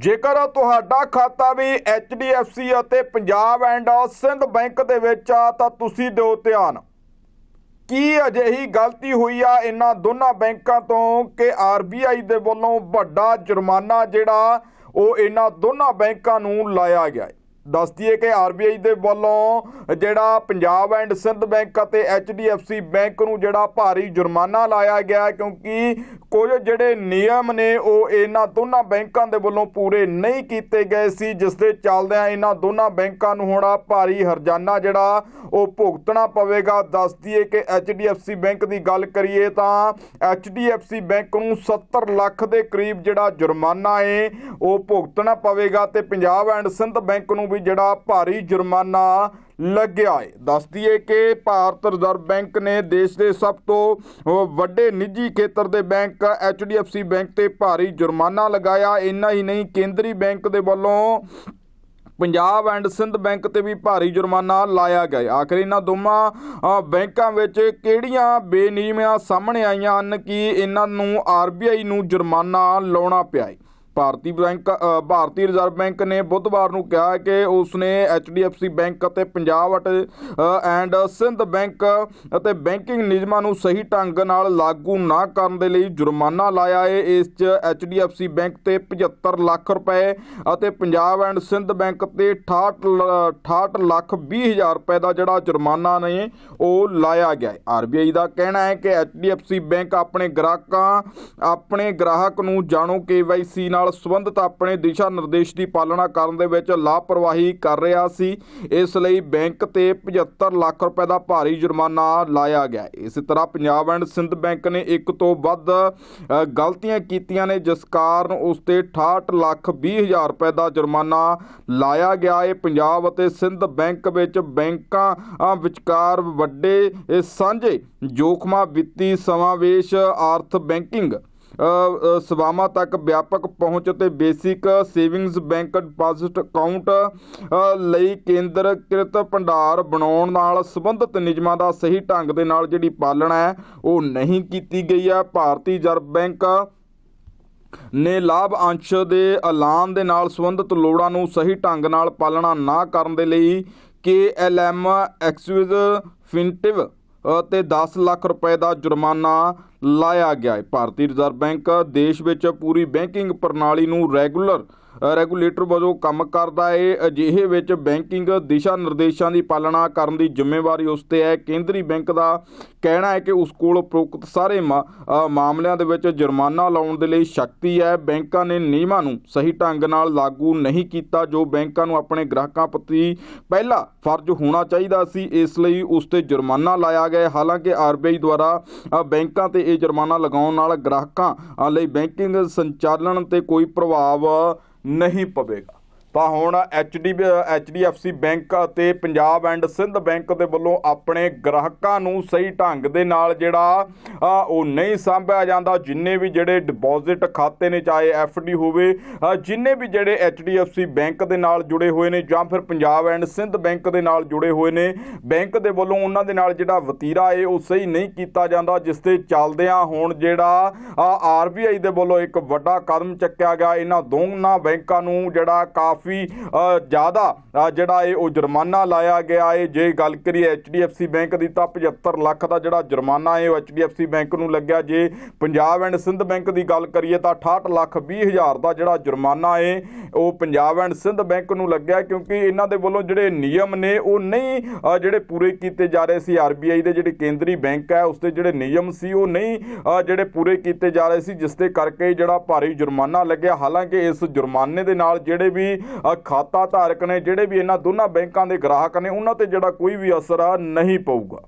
ਜੇਕਰ ਤੁਹਾਡਾ ਖਾਤਾ ਵੀ HDFC ਅਤੇ ਪੰਜਾਬ ਐਂਡ ਸਿੰਧ ਬੈਂਕ ਦੇ ਵਿੱਚ ਆ, ਤਾਂ ਤੁਸੀਂ ਦਿਓ ਧਿਆਨ। ਕੀ ਅਜਿਹੀ ਗਲਤੀ ਹੋਈ ਆ ਇਹਨਾਂ ਦੋਨਾਂ ਬੈਂਕਾਂ ਤੋਂ ਕਿ RBI ਦੇ ਵੱਲੋਂ ਵੱਡਾ ਜੁਰਮਾਨਾ ਜਿਹੜਾ, ਉਹ ਇਹਨਾਂ ਦੋਨਾਂ ਬੈਂਕਾਂ ਨੂੰ ਲਾਇਆ ਗਿਆ ਹੈ? ਦੱਸ ਦਈਏ ਕਿ RBI ਦੇ ਵੱਲੋਂ ਜਿਹੜਾ ਪੰਜਾਬ ਐਂਡ ਸਿੰਧ ਬੈਂਕ ਅਤੇ HDFC ਬੈਂਕ ਨੂੰ ਜਿਹੜਾ ਭਾਰੀ ਜੁਰਮਾਨਾ ਲਾਇਆ ਗਿਆ ਕਿਉਂਕਿ ਕੁਝ ਜਿਹੜੇ ਨਿਯਮ ਨੇ ਉਹ ਇਹਨਾਂ ਦੋਨਾਂ ਬੈਂਕਾਂ ਦੇ ਵੱਲੋਂ ਪੂਰੇ ਨਹੀਂ ਕੀਤੇ ਗਏ ਸੀ, ਜਿਸ ਦੇ ਚੱਲਦਿਆਂ ਇਹਨਾਂ ਦੋਨਾਂ ਬੈਂਕਾਂ ਨੂੰ ਹੁਣ ਭਾਰੀ ਹਰਜਾਨਾ ਜਿਹੜਾ ਉਹ ਭੁਗਤਣਾ ਪਵੇਗਾ। ਦੱਸ ਦਈਏ ਕਿ HDFC ਬੈਂਕ ਦੀ ਗੱਲ ਕਰੀਏ ਤਾਂ HDFC ਬੈਂਕ ਨੂੰ 70 ਲੱਖ ਦੇ ਕਰੀਬ ਜਿਹੜਾ ਜੁਰਮਾਨਾ ਹੈ ਉਹ ਭੁਗਤਣਾ ਪਵੇਗਾ ਤੇ ਪੰਜਾਬ ਐਂਡ ਸਿੰਧ ਬੈਂਕ ਨੂੰ ਵੀ ਜਿਹੜਾ ਭਾਰੀ ਜੁਰਮਾਨਾ ਲੱਗਿਆ ਹੈ। ਦੱਸ ਦਈਏ ਕਿ ਭਾਰਤ ਰਿਜ਼ਰਵ ਬੈਂਕ ਨੇ ਦੇਸ਼ ਦੇ ਸਭ ਤੋਂ ਵੱਡੇ ਨਿੱਜੀ ਖੇਤਰ ਦੇ ਬੈਂਕ HDFC ਬੈਂਕ ਤੇ ਭਾਰੀ ਜੁਰਮਾਨਾ ਲਗਾਇਆ। ਇੰਨਾ ਹੀ ਨਹੀਂ, ਕੇਂਦਰੀ ਬੈਂਕ ਦੇ ਵੱਲੋਂ ਪੰਜਾਬ ਐਂਡ ਸਿੰਧ ਬੈਂਕ ਤੇ ਵੀ ਭਾਰੀ ਜੁਰਮਾਨਾ ਲਾਇਆ ਗਿਆ ਹੈ। ਆਖਰ ਇਹਨਾਂ ਦੋਵਾਂ ਬੈਂਕਾਂ ਵਿੱਚ ਕਿਹੜੀਆਂ ਬੇਨਿਯਮੀਆਂ ਸਾਹਮਣੇ ਆਈਆਂ ਹਨ ਕਿ ਇਹਨਾਂ ਨੂੰ ਆਰਬੀਆਈ ਨੂੰ ਜੁਰਮਾਨਾ ਲਾਉਣਾ ਪਿਆ ਹੈ? ਭਾਰਤੀ ਬੈਂਕ ਭਾਰਤੀ ਰਿਜ਼ਰਵ ਬੈਂਕ ਨੇ ਬੁੱਧਵਾਰ ਨੂੰ ਕਿਹਾ ਕਿ ਉਸਨੇ HDFC ਬੈਂਕ ਅਤੇ ਪੰਜਾਬ ਅਟ- ਐਂਡ ਸਿੰਧ ਬੈਂਕ ਅਤੇ ਬੈਂਕਿੰਗ ਨਿਯਮਾਂ ਨੂੰ ਸਹੀ ਢੰਗ ਨਾਲ ਲਾਗੂ ਨਾ ਕਰਨ ਦੇ ਲਈ ਜੁਰਮਾਨਾ ਲਾਇਆ ਹੈ ਇਸ 'ਚ HDFC ਬੈਂਕ ਤੇ 75 ਲੱਖ ਰੁਪਏ ਅਤੇ ਪੰਜਾਬ ਐਂਡ ਸਿੰਧ ਬੈਂਕ ਤੇ 68 ਲ- 68 ਲੱਖ 20 ਹਜ਼ਾਰ ਰੁਪਏ ਦਾ ਜਿਹੜਾ ਜੁਰਮਾਨਾ ਨੇ, ਉਹ ਲਾਇਆ ਗਿਆ ਹੈ RBI ਦਾ ਕਹਿਣਾ ਹੈ ਕਿ HDFC ਬੈਂਕ ਆਪਣੇ ਗ੍ਰਾਹਕਾਂ, ਆਪਣੇ ਗ੍ਰਾਹਕ ਨੂੰ ਜਾਣੋ KYC ਨਾਲ ਸੰਬੰਧਿਤ ਆਪਣੇ ਦਿਸ਼ਾ ਨਿਰਦੇਸ਼ ਦੀ ਪਾਲਣਾ ਕਰਨ ਦੇ ਵਿੱਚ ਲਾਪਰਵਾਹੀ ਕਰ ਰਿਹਾ ਸੀ ਇਸ ਲਈ ਬੈਂਕ ਤੇ 75 ਲੱਖ ਰੁਪਏ ਦਾ ਭਾਰੀ ਜੁਰਮਾਨਾ ਲਾਇਆ ਗਿਆ ਹੈ। ਇਸੇ ਤਰ੍ਹਾਂ ਪੰਜਾਬ ਐਂਡ ਸਿੰਧ ਬੈਂਕ ਨੇ ਇੱਕ ਤੋਂ ਵੱਧ ਗਲਤੀਆਂ ਕੀਤੀਆਂ ਨੇ, ਜਿਸ ਕਾਰਨ ਉਸ ਤੇ 68 ਲੱਖ 20 ਹਜ਼ਾਰ ਰੁਪਏ ਦਾ ਜੁਰਮਾਨਾ ਲਾਇਆ ਗਿਆ ਹੈ ਪੰਜਾਬ ਅਤੇ ਸਿੰਧ ਬੈਂਕ ਵਿੱਚ ਬੈਂਕਾਂ ਵਿਚਕਾਰ ਵੱਡੇ ਸਾਂਝੇ ਜੋਖਮਾਂ ਵਿੱਤੀ ਸਮਾਵੇਸ਼, ਆਰਥ ਬੈਂਕਿੰਗ ਸੇਵਾਵਾਂ ਤੱਕ ਵਿਆਪਕ ਪਹੁੰਚ ਅਤੇ basic savings bank deposit account ਲਈ ਕੇਂਦਰਕ੍ਰਿਤ ਭੰਡਾਰ ਬਣਾਉਣ ਨਾਲ ਸੰਬੰਧਿਤ ਨਿਯਮਾਂ ਦਾ ਸਹੀ ਢੰਗ ਦੇ ਨਾਲ ਜਿਹੜੀ ਪਾਲਣਾ ਹੈ, ਉਹ ਨਹੀਂ ਕੀਤੀ ਗਈ ਹੈ। ਭਾਰਤੀ ਰਿਜ਼ਰਵ ਬੈਂਕ ਨੇ ਲਾਭ ਅੰਸ਼ ਦੇ ਐਲਾਨ ਦੇ ਨਾਲ ਸੰਬੰਧਿਤ ਲੋੜਾਂ ਨੂੰ ਸਹੀ ਢੰਗ ਨਾਲ ਪਾਲਣਾ ਨਾ ਕਰਨ ਦੇ ਲਈ KLM ਐਕਸਕਿਊਜ਼ ਫਿਨਟਿਵ ਤੇ 10 ਲੱਖ ਰੁਪਏ ਦਾ ਜੁਰਮਾਨਾ ਲਾਇਆ ਗਿਆ ਹੈ। ਭਾਰਤੀ ਰਿਜ਼ਰਵ ਬੈਂਕ ਦੇਸ਼ ਵਿੱਚ ਪੂਰੀ ਬੈਂਕਿੰਗ ਪ੍ਰਣਾਲੀ ਨੂੰ ਰੈਗੂਲਰ ਰੈਗੂਲੇਟਰ ਵਜੋਂ ਕੰਮ ਕਰਦਾ ਏ। ਅਜਿਹੇ ਵਿੱਚ ਬੈਂਕਿੰਗ ਦਿਸ਼ਾ ਨਿਰਦੇਸ਼ਾਂ ਦੀ ਪਾਲਣਾ ਕਰਨ ਦੀ ਜ਼ਿੰਮੇਵਾਰੀ ਉਸ ਤੇ ਹੈ। ਕੇਂਦਰੀ ਬੈਂਕ ਦਾ ਕਹਿਣਾ ਹੈ ਕਿ ਉਸ ਕੋਲ ਉਪਰੋਕਤ ਸਾਰੇ ਮਾ- ਮਾਮਲਿਆਂ ਦੇ ਵਿੱਚ ਜੁਰਮਾਨਾ ਲਾਉਣ ਦੇ ਲਈ ਸ਼ਕਤੀ ਹੈ। ਬੈਂਕਾਂ ਨੇ ਨਿਯਮਾਂ ਨੂੰ ਸਹੀ ਢੰਗ ਨਾਲ ਲਾਗੂ ਨਹੀਂ ਕੀਤਾ, ਜੋ ਬੈਂਕਾਂ ਨੂੰ ਆਪਣੇ ਗ੍ਰਾਹਕਾਂ ਪ੍ਰਤੀ ਪਹਿਲਾ ਫਰਜ਼ ਹੋਣਾ ਚਾਹੀਦਾ ਸੀ। ਇਸ ਲਈ ਉਸ ਤੇ ਜੁਰਮਾਨਾ ਲਾਇਆ ਗਿਆ ਹੈ। ਹਾਲਾਂਕਿ ਆਰਬੀਆਈ ਦੁਆਰਾ ਬੈਂਕਾਂ ਤੇ ਇਹ ਜੁਰਮਾਨਾ ਲਗਾਉਣ ਨਾਲ ਗ੍ਰਾਹਕਾਂ ਲਈ ਬੈਂਕਿੰਗ ਸੰਚਾਲਨ ਤੇ ਕੋਈ ਪ੍ਰਭਾਵ ਨਹੀਂ ਪਵੇਗਾ। ਤਾਂ ਹੁਣ ਐਚਡੀ ਐਚਡੀਐਫਸੀ ਬੈਂਕ ਅਤੇ ਪੰਜਾਬ ਐਂਡ ਸਿੰਧ ਬੈਂਕ ਦੇ ਵੱਲੋਂ ਆਪਣੇ ਗ੍ਰਾਹਕਾਂ ਨੂੰ ਸਹੀ ਢੰਗ ਦੇ ਨਾਲ ਜਿਹੜਾ ਉਹ ਨਹੀਂ ਸੰਭਿਆ ਜਾਂਦਾ, ਜਿੰਨੇ ਵੀ ਜਿਹੜੇ ਡਿਪੋਜ਼ਿਟ ਖਾਤੇ ਨੇ, ਚਾਹੇ ਐਫਡੀ ਹੋਵੇ ਜਿੰਨੇ ਵੀ ਜਿਹੜੇ ਐਚਡੀਐਫਸੀ ਬੈਂਕ ਦੇ ਨਾਲ ਜੁੜੇ ਹੋਏ ਨੇ, ਜਾਂ ਫਿਰ ਪੰਜਾਬ ਐਂਡ ਸਿੰਧ ਬੈਂਕ ਦੇ ਨਾਲ ਜੁੜੇ ਹੋਏ ਨੇ ਬੈਂਕ ਦੇ ਵੱਲੋਂ ਉਹਨਾਂ ਦੇ ਨਾਲ ਜਿਹੜਾ ਵਤੀਰਾ ਏ, ਉਹ ਸਹੀ ਨਹੀਂ ਕੀਤਾ ਜਾਂਦਾ, ਜਿਸ ਦੇ ਚੱਲਦਿਆਂ ਹੁਣ ਜਿਹੜਾ ਆਰਬੀਆਈ ਦੇ ਵੱਲੋਂ ਇੱਕ ਵੱਡਾ ਕਦਮ ਚੱਕਿਆ ਗਿਆ। ਇਹਨਾਂ ਦੋਨਾਂ ਬੈਂਕਾਂ ਨੂੰ ਜਿਹੜਾ ਕਾਫ ਕਾਫੀ ਜ਼ਿਆਦਾ ਜਿਹੜਾ ਇਹ ਉਹ ਜੁਰਮਾਨਾ ਲਾਇਆ ਗਿਆ ਹੈ ਜੇ ਗੱਲ ਕਰੀਏ ਐਚਡੀਐਫਸੀ ਬੈਂਕ ਦੀ ਤਾਂ 75 ਲੱਖ ਦਾ ਜਿਹੜਾ ਜੁਰਮਾਨਾ ਹੈ ਉਹ ਐਚਡੀਐਫਸੀ ਬੈਂਕ ਨੂੰ ਲੱਗਿਆ। ਜੇ ਪੰਜਾਬ ਐਂਡ ਸਿੰਧ ਬੈਂਕ ਦੀ ਗੱਲ ਕਰੀਏ ਤਾਂ 68 ਲੱਖ 20 ਹਜ਼ਾਰ ਦਾ ਜਿਹੜਾ ਜੁਰਮਾਨਾ ਹੈ ਉਹ ਪੰਜਾਬ ਐਂਡ ਸਿੰਧ ਬੈਂਕ ਨੂੰ ਲੱਗਿਆ ਕਿਉਂਕਿ ਇਹਨਾਂ ਦੇ ਵੱਲੋਂ ਜਿਹੜੇ ਨਿਯਮ ਨੇ, ਉਹ ਨਹੀਂ ਜਿਹੜੇ ਪੂਰੇ ਕੀਤੇ ਜਾ ਰਹੇ ਸੀ। ਆਰਬੀਆਈ ਦੇ ਜਿਹੜੇ ਕੇਂਦਰੀ ਬੈਂਕ ਹੈ, ਉਸ ਦੇ ਜਿਹੜੇ ਨਿਯਮ ਸੀ, ਉਹ ਨਹੀਂ ਜਿਹੜੇ ਪੂਰੇ ਕੀਤੇ ਜਾ ਰਹੇ ਸੀ, ਜਿਸ ਦੇ ਕਰਕੇ ਜਿਹੜਾ ਭਾਰੀ ਜੁਰਮਾਨਾ ਲੱਗਿਆ। ਹਾਲਾਂਕਿ ਇਸ ਜੁਰਮਾਨੇ ਦੇ ਨਾਲ ਜਿਹੜੇ ਵੀ ਖਾਤਾ ਧਾਰਕ ਨੇ ਜਿਹੜੇ ਵੀ ਇਹਨਾਂ ਦੋਨਾਂ ਬੈਂਕਾਂ ਦੇ ਗ੍ਰਾਹਕ ਨੇ, ਉਹਨਾਂ ਤੇ ਜਿਹੜਾ ਕੋਈ ਵੀ ਅਸਰ ਆ, ਨਹੀਂ ਪਊਗਾ।